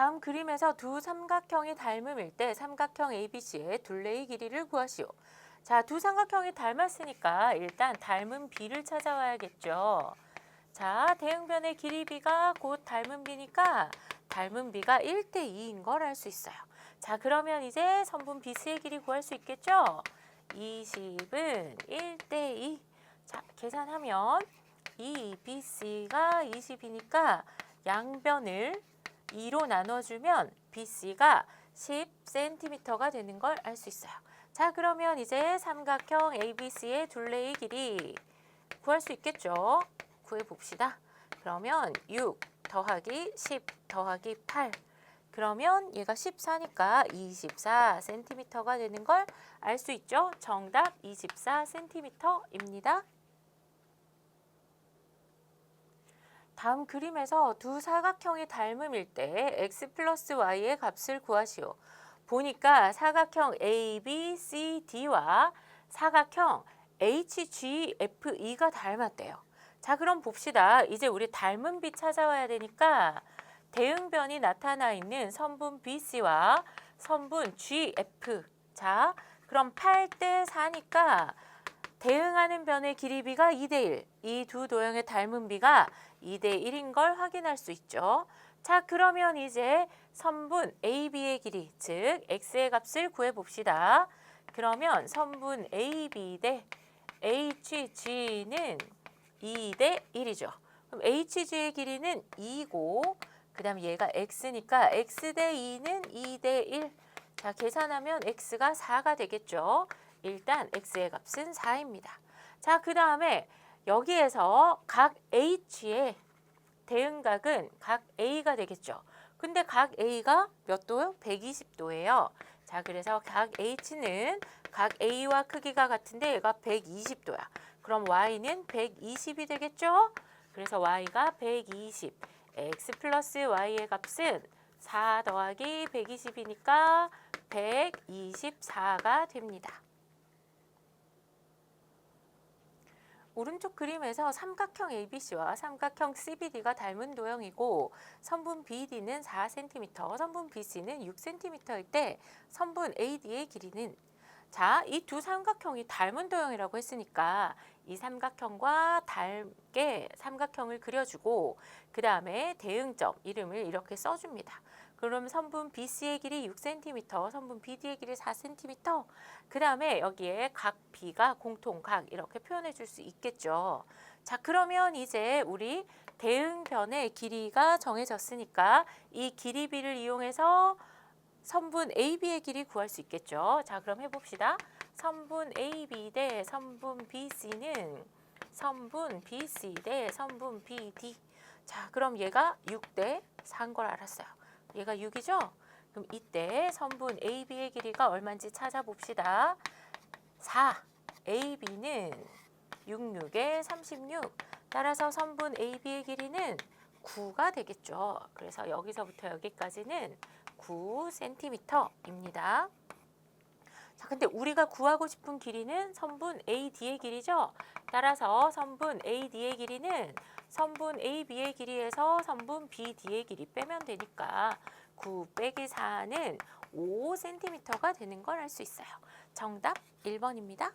다음 그림에서 두 삼각형이 닮음일 때 삼각형 ABC의 둘레의 길이를 구하시오. 자, 두 삼각형이 닮았으니까 일단 닮은 B를 찾아와야겠죠. 자, 대응변의 길이 B가 곧 닮은 B니까 닮은 B가 1대 2인 걸 알 수 있어요. 자, 그러면 이제 선분 BC의 길이 구할 수 있겠죠? 20은 1대 2. 자, 계산하면 2 BC가 20이니까 양변을 2로 나눠주면 BC가 10cm가 되는 걸 알 수 있어요. 자, 그러면 이제 삼각형 ABC의 둘레의 길이 구할 수 있겠죠? 구해 봅시다. 그러면 6 더하기 10 더하기 8 그러면 얘가 14니까 24cm가 되는 걸 알 수 있죠? 정답 24cm입니다. 다음 그림에서 두 사각형이 닮음일 때 x 플러스 y의 값을 구하시오. 보니까 사각형 ABCD와 사각형 HGFE가 닮았대요. 자, 그럼 봅시다. 이제 우리 닮은 B 찾아와야 되니까 대응변이 나타나 있는 선분 BC와 선분 GF. 자, 그럼 8대 4니까 대응하는 변의 길이 B가 2대 1. 이 두 도형의 닮은 B가 2대 1인 걸 확인할 수 있죠. 자, 그러면 이제 선분 AB의 길이, 즉 x의 값을 구해 봅시다. 그러면 선분 AB 대 HG는 2대 1이죠. 그럼 HG의 길이는 2고 그 다음 얘가 x니까 x 대 2는 2대 1. 자, 계산하면 x가 4가 되겠죠. 일단 x의 값은 4입니다. 자, 그 다음에 여기에서 각 h의 대응각은 각 a가 되겠죠. 근데 각 a가 몇 도요? 120도예요. 자, 그래서 각 h는 각 a와 크기가 같은데 얘가 120도야. 그럼 y는 120이 되겠죠? 그래서 y가 120. x 플러스 y의 값은 4 더하기 120이니까 124가 됩니다. 오른쪽 그림에서 삼각형 ABC와 삼각형 CBD가 닮은 도형이고 선분 BD는 4cm, 선분 BC는 6cm일 때 선분 AD의 길이는 자, 이 두 삼각형이 닮은 도형이라고 했으니까 이 삼각형과 닮게 삼각형을 그려주고 그 다음에 대응점 이름을 이렇게 써줍니다. 그럼 선분 BC의 길이 6cm, 선분 BD의 길이 4cm. 그 다음에 여기에 각 B가 공통각 이렇게 표현해 줄 수 있겠죠. 자, 그러면 이제 우리 대응변의 길이가 정해졌으니까 이 길이 B를 이용해서 선분 AB의 길이 구할 수 있겠죠. 자, 그럼 해봅시다. 선분 AB 대 선분 BC는 선분 BC 대 선분 BD. 자, 그럼 얘가 6대 4인 걸 알았어요. 얘가 6이죠? 그럼 이때 선분 AB의 길이가 얼마인지 찾아봅시다. 4. AB는 66에 36. 따라서 선분 AB의 길이는 9가 되겠죠. 그래서 여기서부터 여기까지는 9cm입니다. 자, 근데 우리가 구하고 싶은 길이는 선분 AD의 길이죠. 따라서 선분 AD의 길이는 선분 AB의 길이에서 선분 BD의 길이 빼면 되니까 9 빼기 4는 5cm가 되는 걸 알 수 있어요. 정답 1번입니다.